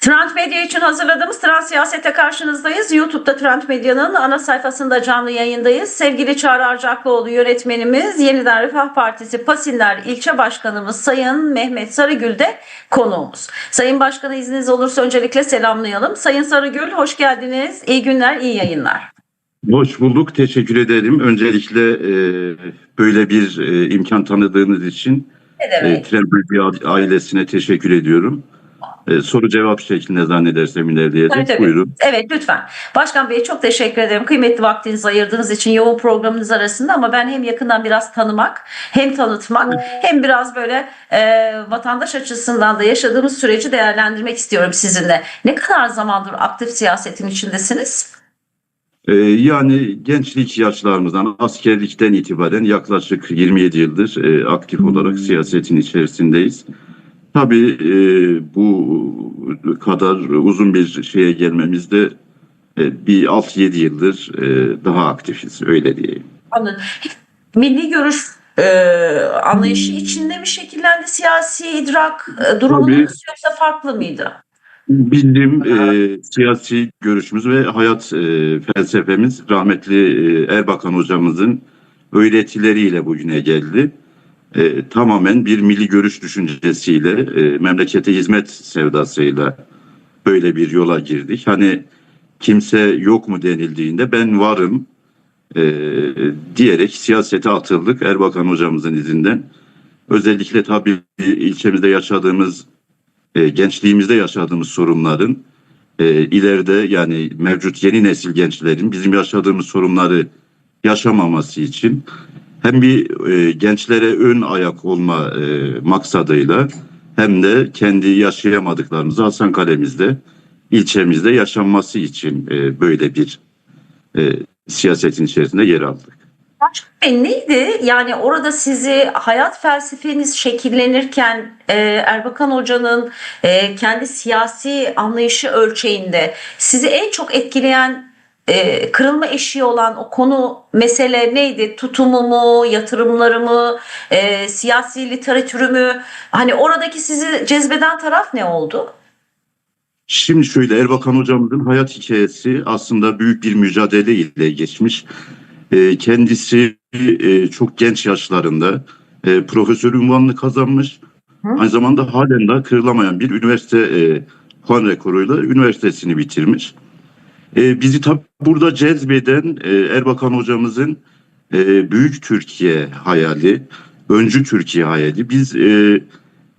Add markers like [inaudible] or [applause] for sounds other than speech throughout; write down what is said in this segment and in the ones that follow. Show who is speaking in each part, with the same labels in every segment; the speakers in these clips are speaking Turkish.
Speaker 1: Trend Medya için hazırladığımız Trend Siyaset'e karşınızdayız. YouTube'da Trend Medya'nın ana sayfasında canlı yayındayız. Sevgili Çağrı Arcaklıoğlu yönetmenimiz, Yeniden Refah Partisi Pasinler İlçe Başkanımız Sayın Mehmet Sarıgül de konuğumuz. Sayın Başkanı izniniz olursa öncelikle selamlayalım. Sayın Sarıgül hoş geldiniz. İyi günler, iyi yayınlar.
Speaker 2: Hoş bulduk. Teşekkür ederim. Öncelikle e, böyle bir e, imkan tanıdığınız için e,
Speaker 1: demek?
Speaker 2: Tren Medya ailesine teşekkür ediyorum. E, soru cevap şeklinde zannedersem ilerleyecek.
Speaker 1: Tabii, tabii.
Speaker 2: Buyurun.
Speaker 1: Evet lütfen. Başkan Bey çok teşekkür ederim. Kıymetli vaktinizi ayırdığınız için yoğun programınız arasında ama ben hem yakından biraz tanımak hem tanıtmak hem biraz böyle e, vatandaş açısından da yaşadığımız süreci değerlendirmek istiyorum sizinle. Ne kadar zamandır aktif siyasetin içindesiniz?
Speaker 2: E, yani gençlik yaşlarımızdan, askerlikten itibaren yaklaşık 27 yıldır e, aktif olarak siyasetin içerisindeyiz. Tabii e, bu kadar uzun bir şeye gelmemizde e, bir 6-7 yıldır e, daha aktifiz öyle diyeyim.
Speaker 1: Anladım. Milli görüş e, anlayışı içinde mi şekillendi siyasi idrak e, durumunuz yoksa farklı mıydı?
Speaker 2: Bildiğim e, siyasi görüşümüz ve hayat e, felsefemiz rahmetli e, Erbakan hocamızın öğretileriyle bugüne geldi. E, tamamen bir milli görüş düşüncesiyle, e, memlekete hizmet sevdasıyla böyle bir yola girdik. Hani kimse yok mu denildiğinde ben varım e, diyerek siyasete atıldık Erbakan hocamızın izinden. Özellikle tabii ilçemizde yaşadığımız e, gençliğimizde yaşadığımız sorunların e, ileride yani mevcut yeni nesil gençlerin bizim yaşadığımız sorunları yaşamaması için hem bir e, gençlere ön ayak olma e, maksadıyla hem de kendi yaşayamadıklarımızı Hasan Kalemizde ilçemizde yaşanması için e, böyle bir e, siyasetin içerisinde yer aldık.
Speaker 1: Başkan Bey neydi? Yani orada sizi hayat felsefeniz şekillenirken e, Erbakan Hoca'nın e, kendi siyasi anlayışı ölçeğinde sizi en çok etkileyen e, kırılma eşiği olan o konu mesele neydi? Tutumu mu, yatırımları mı, e, siyasi literatürü mü? Hani oradaki sizi cezbeden taraf ne oldu?
Speaker 2: Şimdi şöyle Erbakan hocamızın hayat hikayesi aslında büyük bir mücadele ile geçmiş. Ee, kendisi e, çok genç yaşlarında e, profesör unvanını kazanmış.
Speaker 1: Hı.
Speaker 2: Aynı zamanda halen daha kırılamayan bir üniversite e, puan rekoruyla üniversitesini bitirmiş. E, bizi tabi burada cezbeden e, Erbakan hocamızın e, büyük Türkiye hayali, öncü Türkiye hayali. Biz e,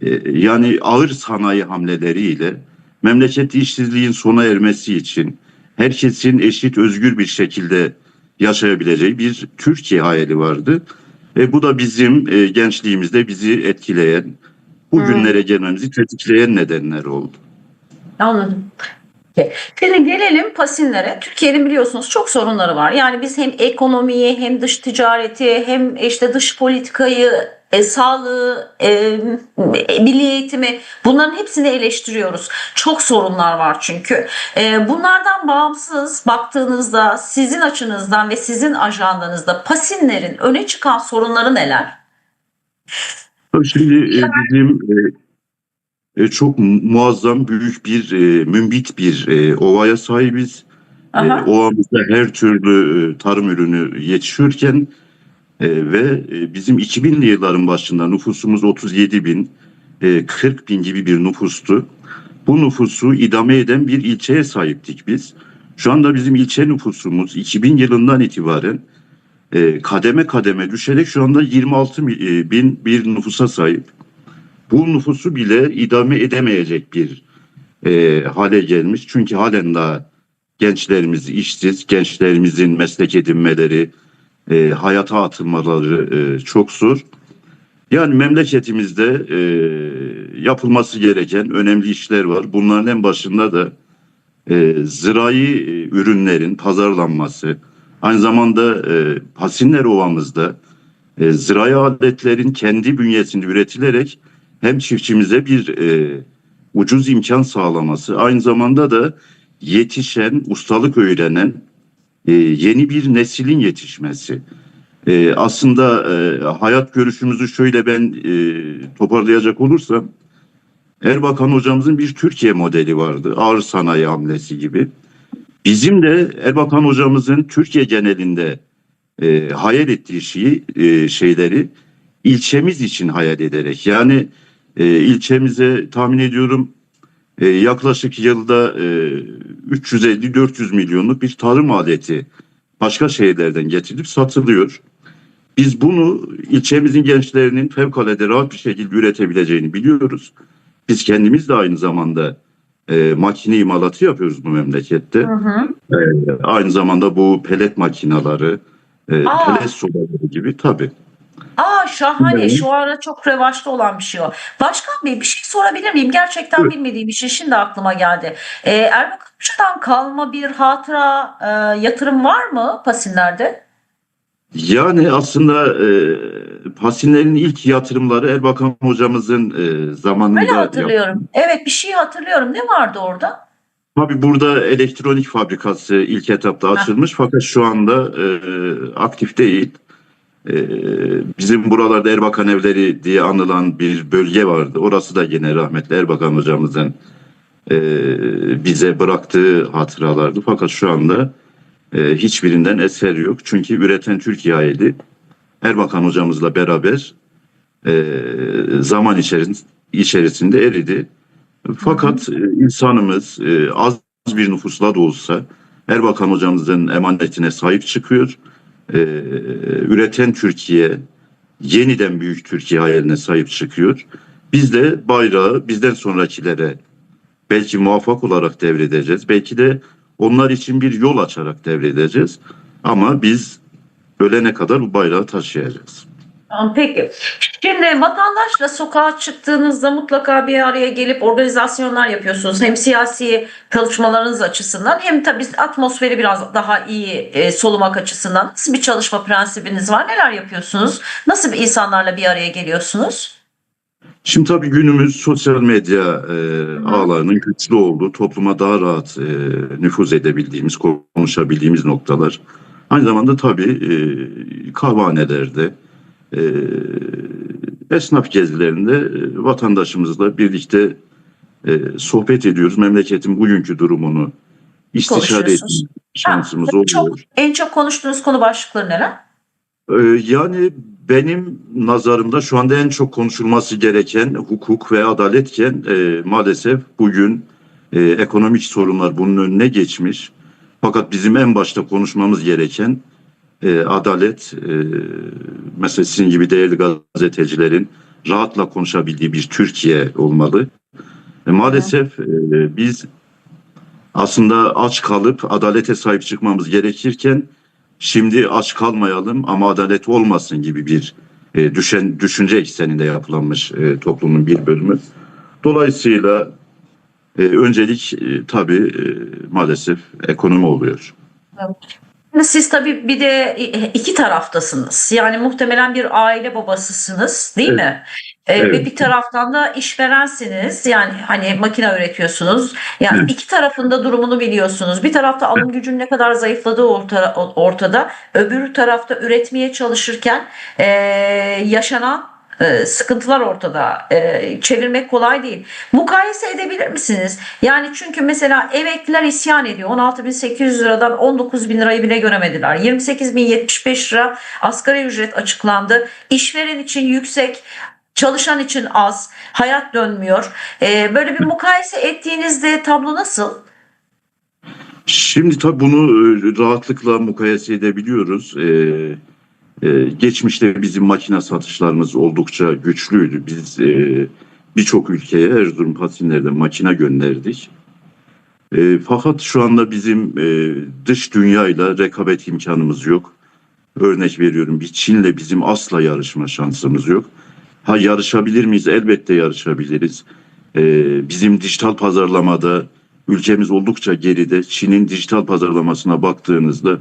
Speaker 2: e, yani ağır sanayi hamleleriyle memleket işsizliğin sona ermesi için herkesin eşit özgür bir şekilde yaşayabileceği bir Türkiye hayali vardı. E, bu da bizim e, gençliğimizde bizi etkileyen, bugünlere gelmemizi tetikleyen nedenler oldu.
Speaker 1: Anladım. Şimdi gelelim Pasinlere. Türkiye'nin biliyorsunuz çok sorunları var. Yani biz hem ekonomiyi hem dış ticareti hem işte dış politikayı, e, sağlığı, e, milli eğitimi bunların hepsini eleştiriyoruz. Çok sorunlar var çünkü. E, bunlardan bağımsız baktığınızda sizin açınızdan ve sizin ajandanızda Pasinlerin öne çıkan sorunları neler?
Speaker 2: Şimdi e, bizim e, e, çok muazzam büyük bir e, mümbit bir e, ovaya sahibiz. E,
Speaker 1: Aha.
Speaker 2: ovamızda her türlü e, tarım ürünü yetişiyorken e, ve e, bizim 2000'li yılların başında nüfusumuz 37 bin, e, 40 bin gibi bir nüfustu. Bu nüfusu idame eden bir ilçeye sahiptik biz. Şu anda bizim ilçe nüfusumuz 2000 yılından itibaren e, kademe kademe düşerek şu anda 26 mi- e, bin bir nüfusa sahip. Bu nüfusu bile idame edemeyecek bir e, hale gelmiş. Çünkü halen daha gençlerimiz işsiz, gençlerimizin meslek edinmeleri, e, hayata atılmaları e, çok zor. Yani memleketimizde e, yapılması gereken önemli işler var. Bunların en başında da e, zirai e, ürünlerin pazarlanması, aynı zamanda e, Pasinler Ovamızda e, zirai aletlerin kendi bünyesinde üretilerek hem çiftçimize bir e, ucuz imkan sağlaması, aynı zamanda da yetişen, ustalık öğrenen e, yeni bir neslin yetişmesi. E, aslında e, hayat görüşümüzü şöyle ben e, toparlayacak olursam, Erbakan hocamızın bir Türkiye modeli vardı. Ağır sanayi hamlesi gibi. Bizim de Erbakan hocamızın Türkiye genelinde e, hayal ettiği şeyi, e, şeyleri ilçemiz için hayal ederek yani e, ilçemize tahmin ediyorum e, yaklaşık yılda e, 350-400 milyonluk bir tarım aleti başka şehirlerden getirilip satılıyor. Biz bunu ilçemizin gençlerinin fevkalade rahat bir şekilde üretebileceğini biliyoruz. Biz kendimiz de aynı zamanda e, makine imalatı yapıyoruz bu memlekette.
Speaker 1: Hı hı.
Speaker 2: Aynı zamanda bu pelet makineleri, e,
Speaker 1: Aa.
Speaker 2: pelet sobaları gibi tabii.
Speaker 1: Aa şahane.
Speaker 2: Evet.
Speaker 1: Şu ara çok revaçta olan bir şey o. Başkan Bey bir şey sorabilir miyim? Gerçekten bilmediğim bir şey şimdi aklıma geldi. Ee, Erbakan Hoca'dan kalma bir hatıra e, yatırım var mı Pasinler'de?
Speaker 2: Yani aslında e, Pasinlerin ilk yatırımları Erbakan hocamızın e, zamanında
Speaker 1: Öyle
Speaker 2: yaptı.
Speaker 1: hatırlıyorum. Evet bir şey hatırlıyorum. Ne vardı orada?
Speaker 2: Tabii burada elektronik fabrikası ilk etapta açılmış fakat şu anda e, aktif değil. E, bizim buralarda Erbakan evleri diye anılan bir bölge vardı. Orası da yine rahmetli Erbakan hocamızın e, bize bıraktığı hatıralardı. Fakat şu anda e, hiçbirinden eser yok. Çünkü üreten Türkiye aile Erbakan hocamızla beraber e, zaman içeris- içerisinde eridi. Fakat insanımız az bir nüfusla da olsa Erbakan hocamızın emanetine sahip çıkıyor. E, üreten Türkiye, yeniden büyük Türkiye hayaline sahip çıkıyor. Biz de bayrağı bizden sonrakilere belki muvaffak olarak devredeceğiz. Belki de onlar için bir yol açarak devredeceğiz. Ama biz ölene kadar bu bayrağı taşıyacağız.
Speaker 1: Peki. Şimdi vatandaşla sokağa çıktığınızda mutlaka bir araya gelip organizasyonlar yapıyorsunuz. Hem siyasi çalışmalarınız açısından hem tabii atmosferi biraz daha iyi e, solumak açısından. Nasıl bir çalışma prensibiniz var? Neler yapıyorsunuz? Nasıl bir insanlarla bir araya geliyorsunuz?
Speaker 2: Şimdi tabii günümüz sosyal medya e, ağlarının güçlü olduğu, topluma daha rahat e, nüfuz edebildiğimiz, konuşabildiğimiz noktalar. Aynı zamanda tabii e, kahvehanelerde, e, esnaf gezilerinde e, vatandaşımızla birlikte e, sohbet ediyoruz. Memleketin bugünkü durumunu istişare etme şansımız
Speaker 1: Ha, çok,
Speaker 2: oluyor.
Speaker 1: en çok konuştuğunuz konu başlıkları neler?
Speaker 2: Ee, Yani benim nazarımda şu anda en çok konuşulması gereken hukuk ve adaletken e, maalesef bugün e, ekonomik sorunlar bunun önüne geçmiş. Fakat bizim en başta konuşmamız gereken e, adalet, e, mesela sizin gibi değerli gazetecilerin rahatla konuşabildiği bir Türkiye olmalı. E, maalesef e, biz aslında aç kalıp adalete sahip çıkmamız gerekirken şimdi aç kalmayalım ama adalet olmasın gibi bir e, düşen düşünce ekseninde yapılanmış e, toplumun bir bölümü. Dolayısıyla e, öncelik e, tabii e, maalesef ekonomi oluyor.
Speaker 1: Şimdi Siz tabii bir de iki taraftasınız. Yani muhtemelen bir aile babasısınız değil mi? Ee,
Speaker 2: Evet.
Speaker 1: Ve bir taraftan da işverensiniz. Yani hani makine üretiyorsunuz. Yani
Speaker 2: Evet.
Speaker 1: iki tarafında durumunu biliyorsunuz. Bir tarafta alım gücünün ne kadar zayıfladığı orta- ortada. Öbür tarafta üretmeye çalışırken ee, yaşanan ee, sıkıntılar ortada. Ee, çevirmek kolay değil. Mukayese edebilir misiniz? Yani çünkü mesela emekliler isyan ediyor. 16.800 liradan 19.000 lirayı bile göremediler. 28.075 lira asgari ücret açıklandı. İşveren için yüksek, çalışan için az, hayat dönmüyor. Ee, böyle bir mukayese ettiğinizde tablo nasıl?
Speaker 2: Şimdi tabii bunu e, rahatlıkla mukayese edebiliyoruz. Ee, e, geçmişte bizim makine satışlarımız oldukça güçlüydü. Biz e, birçok ülkeye Erzurum Pasinler'den makine gönderdik. E, fakat şu anda bizim e, dış dünyayla rekabet imkanımız yok. Örnek veriyorum bir Çin'le bizim asla yarışma şansımız yok. Ha yarışabilir miyiz? Elbette yarışabiliriz. E, bizim dijital pazarlamada ülkemiz oldukça geride. Çin'in dijital pazarlamasına baktığınızda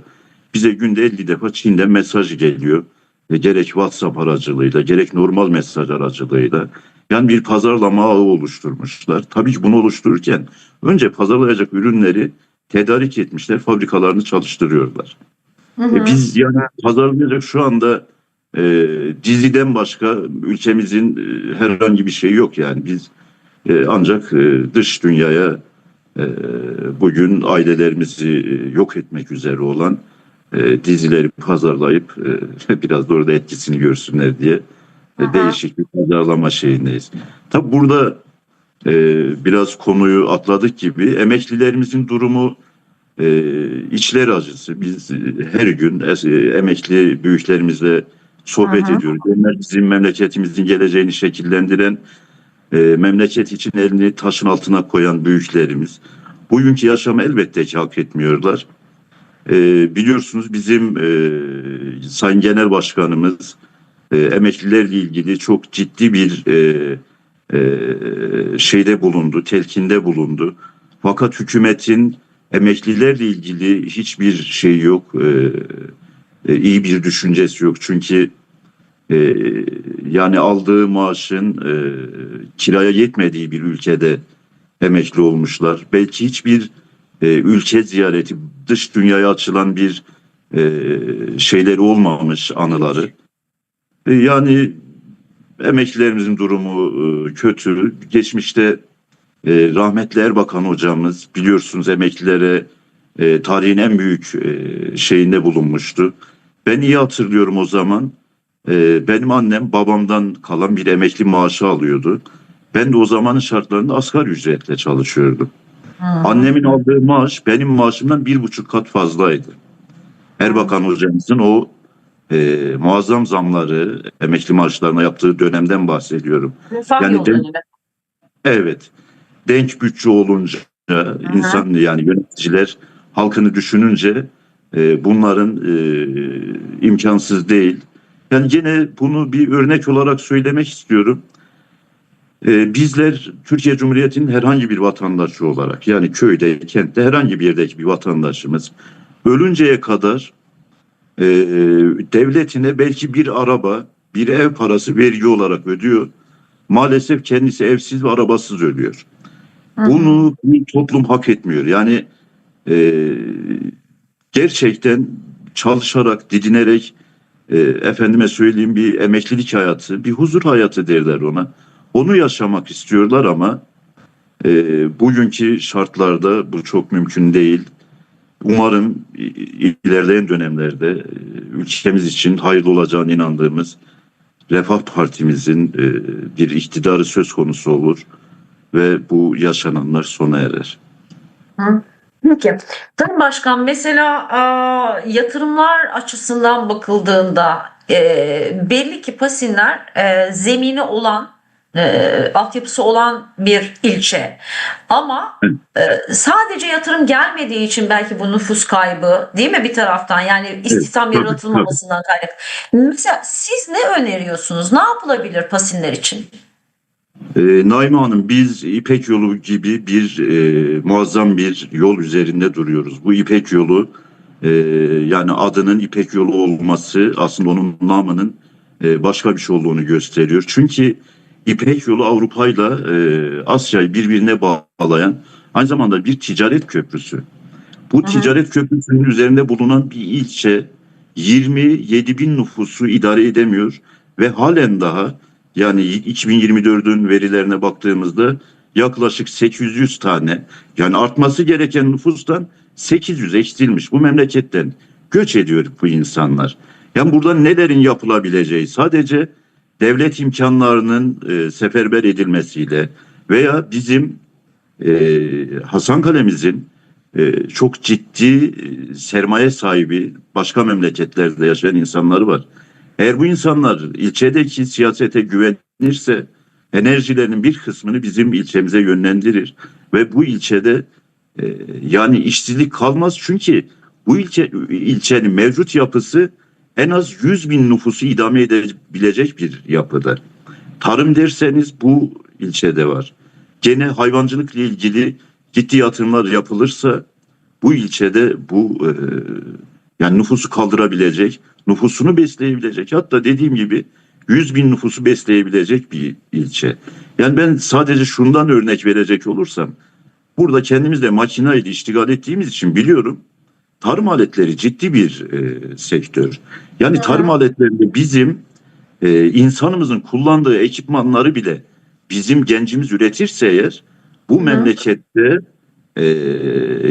Speaker 2: bize günde 50 defa Çin'den mesaj geliyor. E, gerek WhatsApp aracılığıyla gerek normal mesaj aracılığıyla. Yani bir pazarlama ağı oluşturmuşlar. Tabii ki bunu oluştururken önce pazarlayacak ürünleri tedarik etmişler, fabrikalarını çalıştırıyorlar.
Speaker 1: Hı hı.
Speaker 2: E, biz yani pazarlayacak şu anda e, diziden başka ülkemizin e, herhangi bir şeyi yok yani. Biz E, ancak e, dış dünyaya e, bugün ailelerimizi e, yok etmek üzere olan e, dizileri pazarlayıp e, [laughs] biraz da orada etkisini görsünler diye e,
Speaker 1: Aha.
Speaker 2: değişik bir pazarlama şeyindeyiz. Tabi burada e, biraz konuyu atladık gibi emeklilerimizin durumu e, içler acısı. Biz her gün e, emekli büyüklerimizle sohbet
Speaker 1: hı.
Speaker 2: ediyoruz. Onlar bizim memleketimizin geleceğini şekillendiren, e, memleket için elini taşın altına koyan büyüklerimiz. Bugünkü yaşamı elbette ki hak etmiyorlar. E, biliyorsunuz bizim e, Sayın Genel Başkanımız e, emeklilerle ilgili çok ciddi bir e, e, şeyde bulundu, telkinde bulundu. Fakat hükümetin emeklilerle ilgili hiçbir şey yok, e, e, iyi bir düşüncesi yok. Çünkü e, yani aldığı maaşın e, kiraya yetmediği bir ülkede emekli olmuşlar. Belki hiçbir e, ülke ziyareti, dış dünyaya açılan bir e, şeyleri olmamış anıları. E, yani emeklilerimizin durumu e, kötü. Geçmişte e, rahmetli Erbakan hocamız biliyorsunuz emeklilere e, tarihin en büyük e, şeyinde bulunmuştu. Ben iyi hatırlıyorum o zaman. E, benim annem babamdan kalan bir emekli maaşı alıyordu. Ben de o zamanın şartlarında asgari ücretle çalışıyordum.
Speaker 1: Hı.
Speaker 2: Annemin aldığı maaş benim maaşımdan bir buçuk kat fazlaydı. Erbakan hocamızın o e, muazzam zamları emekli maaşlarına yaptığı dönemden bahsediyorum.
Speaker 1: Refah
Speaker 2: yani
Speaker 1: dönemi.
Speaker 2: Evet. Denk bütçe olunca insan yani yöneticiler halkını düşününce e, bunların e, imkansız değil. Yani gene bunu bir örnek olarak söylemek istiyorum. E, bizler Türkiye Cumhuriyeti'nin herhangi bir vatandaşı olarak yani köyde, kentte herhangi bir yerdeki bir vatandaşımız ölünceye kadar e, devletine belki bir araba, bir ev parası vergi olarak ödüyor. Maalesef kendisi evsiz ve arabasız ölüyor.
Speaker 1: Hı.
Speaker 2: Bunu bir toplum hak etmiyor. Yani e, gerçekten çalışarak, didinerek e, efendime söyleyeyim bir emeklilik hayatı, bir huzur hayatı derler ona. Onu yaşamak istiyorlar ama e, bugünkü şartlarda bu çok mümkün değil. Umarım ilerleyen dönemlerde e, ülkemiz için hayırlı olacağına inandığımız Refah Partimizin e, bir iktidarı söz konusu olur ve bu yaşananlar sona erer.
Speaker 1: Peki. Sayın Başkan mesela yatırımlar açısından bakıldığında e, belli ki Pasinler zemini olan e, altyapısı olan bir ilçe. Ama e, sadece yatırım gelmediği için belki bu nüfus kaybı değil mi bir taraftan yani istihdam
Speaker 2: tabii,
Speaker 1: yaratılmamasından kaynaklı. Mesela siz ne öneriyorsunuz? Ne yapılabilir Pasinler için?
Speaker 2: E, Naime Hanım biz İpek yolu gibi bir e, muazzam bir yol üzerinde duruyoruz. Bu İpek yolu e, yani adının İpek yolu olması aslında onun namının e, başka bir şey olduğunu gösteriyor. Çünkü İpek yolu Avrupa ile Asya'yı birbirine bağlayan aynı zamanda bir ticaret köprüsü. Bu
Speaker 1: hı.
Speaker 2: ticaret köprüsünün üzerinde bulunan bir ilçe 27 bin nüfusu idare edemiyor ve halen daha yani 2024'ün verilerine baktığımızda yaklaşık 800 tane yani artması gereken nüfustan 800 eksilmiş bu memleketten göç ediyor bu insanlar. Yani burada nelerin yapılabileceği sadece devlet imkanlarının e, seferber edilmesiyle veya bizim e, Hasan Kalemizin e, çok ciddi e, sermaye sahibi başka memleketlerde yaşayan insanları var. Eğer bu insanlar ilçedeki siyasete güvenirse enerjilerinin bir kısmını bizim ilçemize yönlendirir ve bu ilçede e, yani işsizlik kalmaz çünkü bu ilçe ilçenin mevcut yapısı en az 100 bin nüfusu idame edebilecek bir yapıda. Tarım derseniz bu ilçede var. Gene hayvancılıkla ilgili ciddi yatırımlar yapılırsa bu ilçede bu e, yani nüfusu kaldırabilecek, nüfusunu besleyebilecek hatta dediğim gibi 100 bin nüfusu besleyebilecek bir ilçe. Yani ben sadece şundan örnek verecek olursam burada kendimizle makinayla iştigal ettiğimiz için biliyorum tarım aletleri ciddi bir e, sektör. Yani
Speaker 1: Hı
Speaker 2: tarım aletlerinde bizim e, insanımızın kullandığı ekipmanları bile bizim gencimiz üretirse eğer bu
Speaker 1: Hı.
Speaker 2: memlekette e,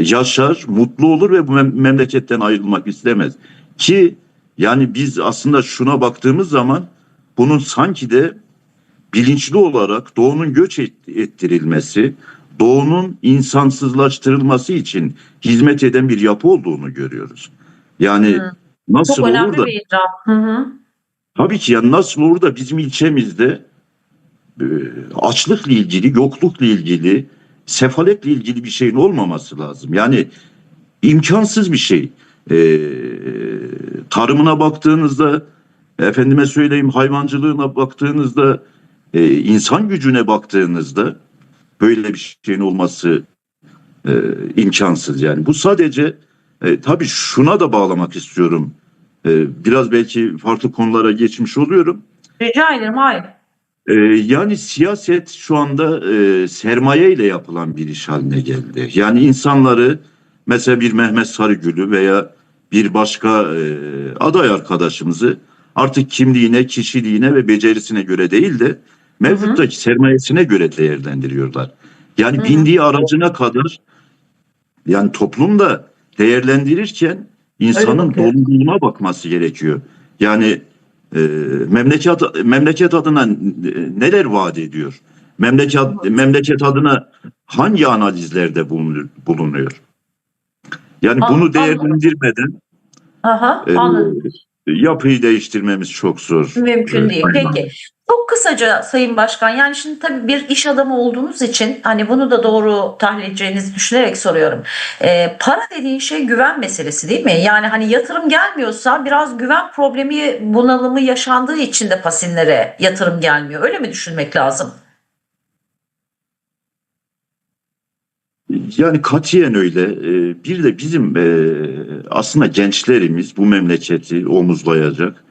Speaker 2: yaşar, mutlu olur ve bu mem- memleketten ayrılmak istemez. Ki yani biz aslında şuna baktığımız zaman bunun sanki de bilinçli olarak doğunun göç et- ettirilmesi, doğunun insansızlaştırılması için hizmet eden bir yapı olduğunu görüyoruz. Yani
Speaker 1: Hı.
Speaker 2: nasıl
Speaker 1: Çok
Speaker 2: olur
Speaker 1: önemli
Speaker 2: da
Speaker 1: bir iddia. Hı hı.
Speaker 2: Tabii ki yani nasıl olur da bizim ilçemizde e, açlıkla ilgili, yoklukla ilgili, sefaletle ilgili bir şeyin olmaması lazım. Yani imkansız bir şey. E, tarımına baktığınızda, efendime söyleyeyim hayvancılığına baktığınızda, e, insan gücüne baktığınızda böyle bir şeyin olması e, imkansız. Yani bu sadece e, tabii şuna da bağlamak istiyorum. E, biraz belki farklı konulara geçmiş oluyorum.
Speaker 1: Rica ederim. Hayır.
Speaker 2: Ee, yani siyaset şu anda e, sermaye ile yapılan bir iş haline geldi. Yani insanları mesela bir Mehmet Sarıgül'ü veya bir başka e, aday arkadaşımızı artık kimliğine, kişiliğine ve becerisine göre değil de mevcuttaki sermayesine göre değerlendiriyorlar. Yani
Speaker 1: Hı hı.
Speaker 2: bindiği aracına kadar yani toplumda değerlendirirken insanın doluluğuna bakması gerekiyor. Yani e, memleket memleket adına n- neler vaat ediyor? Memleket memleket adına hangi analizlerde bulunuyor? Yani
Speaker 1: An-
Speaker 2: bunu
Speaker 1: anladım.
Speaker 2: değerlendirmeden
Speaker 1: Aha,
Speaker 2: e,
Speaker 1: anladım.
Speaker 2: Yapıyı değiştirmemiz çok zor.
Speaker 1: Mümkün değil.
Speaker 2: Aynen.
Speaker 1: Peki. Çok kısaca Sayın Başkan yani şimdi tabii bir iş adamı olduğunuz için hani bunu da doğru tahlil edeceğinizi düşünerek soruyorum. Ee, para dediğin şey güven meselesi değil mi? Yani hani yatırım gelmiyorsa biraz güven problemi bunalımı yaşandığı için de pasinlere yatırım gelmiyor. Öyle mi düşünmek lazım?
Speaker 2: Yani katiyen öyle. Ee, Bir de bizim e, aslında gençlerimiz bu memleketi omuzlayacak,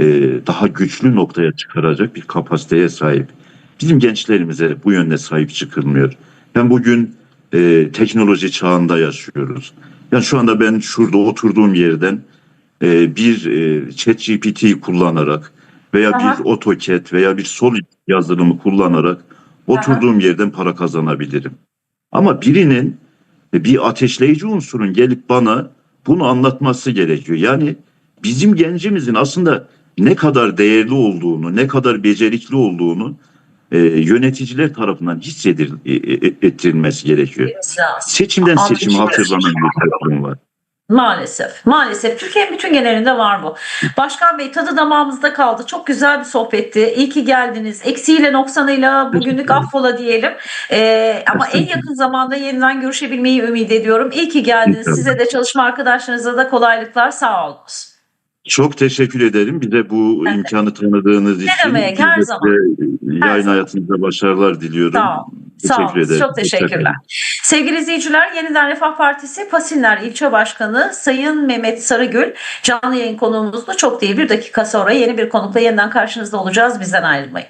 Speaker 2: e, daha güçlü noktaya çıkaracak bir kapasiteye sahip. Bizim gençlerimize bu yönde sahip çıkılmıyor. Ben bugün e, teknoloji çağında yaşıyoruz. Yani şu anda ben şurada oturduğum yerden e, bir e, ChatGPT kullanarak veya
Speaker 1: Aha.
Speaker 2: bir AutoCAD veya bir Solid yazılımı kullanarak oturduğum yerden para kazanabilirim. Ama birinin e, bir ateşleyici unsurun gelip bana bunu anlatması gerekiyor. Yani bizim gencimizin aslında ne kadar değerli olduğunu, ne kadar becerikli olduğunu e, yöneticiler tarafından hissedir e, e, ettirilmesi gerekiyor. Seçimden seçime hatırlanan bir toplum var.
Speaker 1: Maalesef. Maalesef. Türkiye'nin bütün genelinde var bu. Başkan Bey tadı damağımızda kaldı. Çok güzel bir sohbetti. İyi ki geldiniz. Eksiğiyle noksanıyla bugünlük affola diyelim. Ee, ama en yakın zamanda yeniden görüşebilmeyi ümit ediyorum. İyi ki geldiniz. Size de çalışma arkadaşlarınıza da kolaylıklar. Sağ olunuz.
Speaker 2: Çok teşekkür ederim. Bize bu
Speaker 1: Ben de.
Speaker 2: imkanı tanıdığınız için.
Speaker 1: demek, her zaman.
Speaker 2: size
Speaker 1: Her
Speaker 2: Yayın
Speaker 1: zaman.
Speaker 2: başarılar diliyorum.
Speaker 1: Olun. Sağ
Speaker 2: Teşekkür
Speaker 1: olun.
Speaker 2: ederim.
Speaker 1: Çok teşekkürler. Sevgili izleyiciler, Yeniden Refah Partisi Pasinler İlçe Başkanı Sayın Mehmet Sarıgül canlı yayın konuğumuzdu. Çok değil bir dakika sonra yeni bir konukla yeniden karşınızda olacağız. Bizden ayrılmayın.